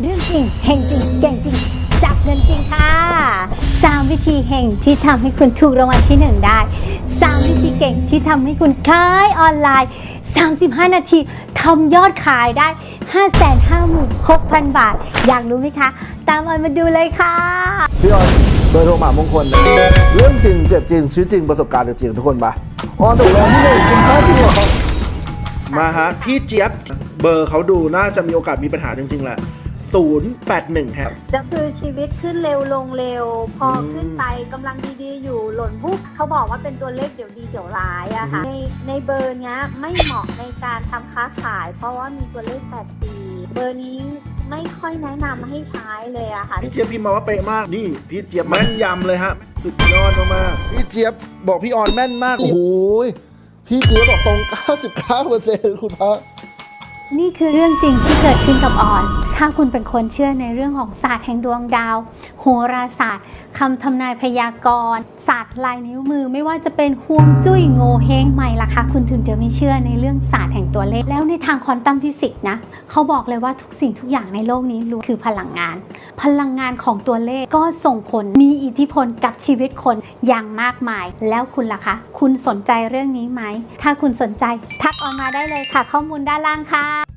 เรื่องจริงเฮงจริงเก่งจริง จับเงินจริงค่ะสามวิธีเฮงที่ทำให้คุณถูกรางวัลที่หนึ่งได้สามวิธีเก่งที่ทำให้คุณขายออนไลน์ 35 นาทีทำยอดขายได้ 556,000 บาท อยากรู้ไหมคะ ตามออนมาดูเลยค่ะ พี่ออนเบอร์โทรหมามงคลนะเรื่องจริงเจ็บจริงชีวิตจริงประสบการณ์จริงทุกคนปะออนถูกรางวัลที่หนึ่งคุณพระจริงเหรอมาฮะพี่เจี๊ยบเบอร์เขาดูน่าจะมีโอกาสมีปัญหาจริงๆแหละ 081 ครับ จะคือชีวิตขึ้นเร็วลงเร็ว พออม ขึ้นไปกำลังดีๆ อยู่หล่นปุ๊บเขาบอกว่าเป็นตัวเลขเดี๋ยวดีเดี๋ยวร้ายอะค่ะ ในในเบอร์เนี้ยไม่เหมาะในการทำค้าขาย เพราะว่ามีตัวเลขแปดปีเบอร์นี้ไม่ค่อยแนะนำให้ใช้เลยอะค่ะ พี่เจี๊ยบพิมพ์มาว่าเป๊ะมาก นี่ พี่เจี๊ยบแม่นยำเลยฮะ สุดยอดมากๆพี่เจี๊ยบบอกพี่ออนแม่นมาก โอ้โหพี่เจี๊ยบบอกตรง 99เปอร์เซ็นต์คุณพระ นี่คือเรื่องจริงที่เกิดขึ้นกับออน ถ้าคุณเป็นคนเชื่อในเรื่องของศาสตร์แห่งดวงดาว โหราศาสตร์คำทำนายพยากรณ์ศาสตร์ลายนิ้วมือ ไม่ว่าจะเป็นห่วงจุ้ยโงเฮงใหม่ล่ะคะคุณถึงจะไม่เชื่อในเรื่องศาสตร์แห่งตัวเลข แล้วในทางควอนตัมฟิสิกส์นะเขาบอกเลยว่าทุกสิ่งทุกอย่างในโลกนี้ล้วนคือพลังงาน พลังงานของตัวเลขก็ส่งผลมีอิทธิพลกับชีวิตคนอย่างมากมาย แล้วคุณล่ะคะ คุณสนใจเรื่องนี้ไหมถ้าคุณสนใจทักออนมาได้เลยค่ะ ข้อมูลด้านล่างค่ะ